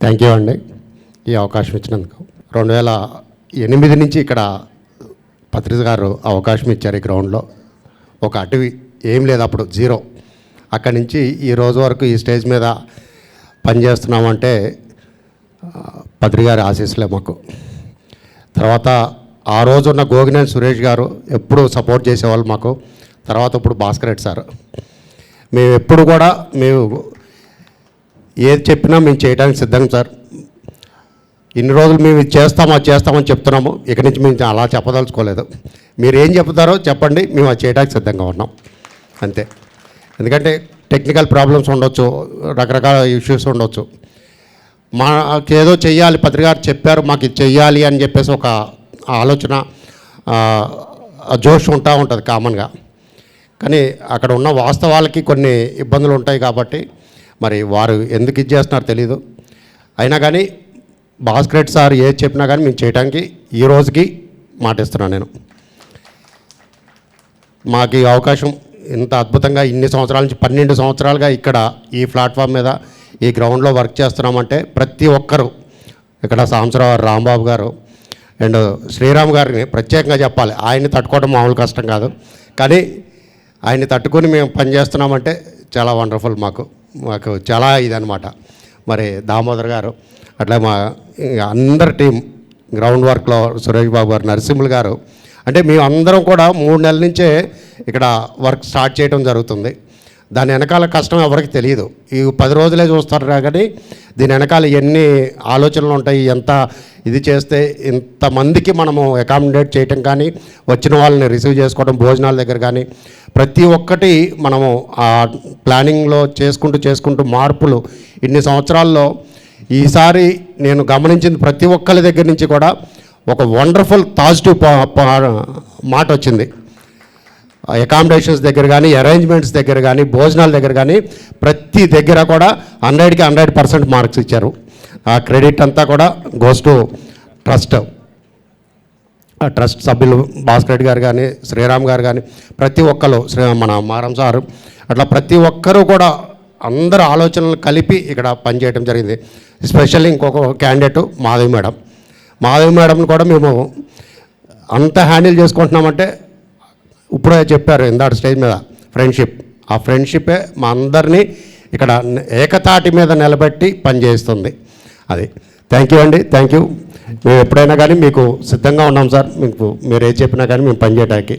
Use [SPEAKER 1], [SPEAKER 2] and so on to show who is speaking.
[SPEAKER 1] Thank you అండి. ఈ అవకాశం ఇచ్చినందుకు. రెండు వేల ఎనిమిది నుంచి ఇక్కడ పత్రిక గారు అవకాశం ఇచ్చారు ఈ గ్రౌండ్లో. ఒక అటవీ ఏం లేదు అప్పుడు జీరో. అక్కడి నుంచి ఈ రోజు వరకు ఈ స్టేజ్ మీద పనిచేస్తున్నామంటే ఆ, గారి ఆశీస్సులే మాకు. తర్వాత ఆ రోజు ఉన్న గోగినేని సురేష్ గారు ఎప్పుడు సపోర్ట్ చేసేవాళ్ళు మాకు. తర్వాత ఇప్పుడు భాస్కర్ రెడ్డి సార్. మేము ఎప్పుడు కూడా మేము ఏది చెప్పినా మేము చేయడానికి సిద్ధం సార్. ఇన్ని రోజులు మేము ఇది చేస్తాం అది చేస్తామని చెప్తున్నాము. ఇక నుంచి మేము అలా చెప్పదలుచుకోలేదు. మీరు ఏం చెప్తారో చెప్పండి. మేము అది చేయడానికి సిద్ధంగా ఉన్నాం. అంతే. ఎందుకంటే టెక్నికల్ ప్రాబ్లమ్స్ ఉండొచ్చు రకరకాల ఇష్యూస్ ఉండొచ్చు. మాకేదో చెయ్యాలి పత్రికారు చెప్పారు మాకు ఇది చెయ్యాలి అని చెప్పేసి ఒక ఆలోచన జోష్ ఉంటా ఉంటుంది కామన్గా. కానీ అక్కడ ఉన్న వాస్తవాలకి కొన్ని ఇబ్బందులు ఉంటాయి కాబట్టి మరి వారు ఎందుకు ఇది చేస్తున్నారో తెలీదు. అయినా కానీ భాస్కర్ రెడ్డి సార్ ఏది చెప్పినా కానీ మేము చేయడానికి ఈ రోజుకి మాటిస్తున్నాను నేను. మాకు ఈ అవకాశం ఇంత అద్భుతంగా ఇన్ని సంవత్సరాల నుంచి పన్నెండు సంవత్సరాలుగా ఇక్కడ ఈ ప్లాట్ఫామ్ మీద ఈ గ్రౌండ్లో వర్క్ చేస్తున్నామంటే ప్రతి ఒక్కరూ ఇక్కడ సాంసరావు రాంబాబు గారు అండ్ శ్రీరామ్ గారిని ప్రత్యేకంగా చెప్పాలి. ఆయన్ని తట్టుకోవడం మామూలు కష్టం కాదు. కానీ ఆయన్ని తట్టుకొని మేము పనిచేస్తున్నామంటే చాలా వండర్ఫుల్ మాకు. మాకు చాలా ఇదనమాట మరి దామోదర్ గారు అట్లా మా అందరి టీం గ్రౌండ్ వర్క్లో సురేష్ బాబు గారు నరసింహులు గారు అంటే మేము అందరం కూడా మూడు నెలల నుంచే ఇక్కడ వర్క్ స్టార్ట్ చేయడం జరుగుతుంది. దాని వెనకాల కష్టం ఎవరికి తెలియదు ఈ పది రోజులే చూస్తారు కానీ దీని వెనకాల ఎన్ని ఆలోచనలు ఉంటాయి ఎంత ఇది చేస్తే ఇంతమందికి మనము అకామిడేట్ చేయటం కానీ వచ్చిన వాళ్ళని రిసీవ్ చేసుకోవడం భోజనాల దగ్గర కానీ ప్రతి ఒక్కటి మనము ఆ ప్లానింగ్లో చేసుకుంటూ చేసుకుంటూ మార్పులు ఇన్ని సంవత్సరాల్లో ఈసారి నేను గమనించింది ప్రతి ఒక్కరి దగ్గర నుంచి కూడా ఒక వండర్ఫుల్ పాజిటివ్ మాట వచ్చింది. అకామిడేషన్స్ దగ్గర కానీ అరేంజ్మెంట్స్ దగ్గర కానీ భోజనాల దగ్గర కానీ ప్రతి దగ్గర కూడా హండ్రెడ్కి హండ్రెడ్ పర్సెంట్ మార్క్స్ ఇచ్చారు. ఆ క్రెడిట్ అంతా కూడా గోస్ టు ట్రస్ట్ ఆ ట్రస్ట్ సభ్యులు భాస్కర్ రెడ్డి గారు కానీ శ్రీరామ్ గారు కానీ ప్రతి ఒక్కరు శ్రీ మన మారం సారు అట్లా ప్రతి ఒక్కరూ కూడా అందరు ఆలోచనలు కలిపి ఇక్కడ పనిచేయడం జరిగింది. స్పెషల్లీ ఇంకొక క్యాండిడేట్ మాధవి మేడం. మాధవి మేడంని కూడా మేము అంత హ్యాండిల్ చేసుకుంటున్నామంటే ఇప్పుడే చెప్పారు ఇందాట స్టేజ్ మీద ఫ్రెండ్షిప్. ఆ ఫ్రెండ్షిప్పే మా అందరినీ ఇక్కడ ఏకతాటి మీద నిలబెట్టి పనిచేస్తుంది అది. థ్యాంక్ యూ అండి. థ్యాంక్ యూ మేము ఎప్పుడైనా కానీ మీకు సిద్ధంగా ఉన్నాం సార్. మీకు మీరు ఏది చెప్పినా కానీ మేము పనిచేయడానికి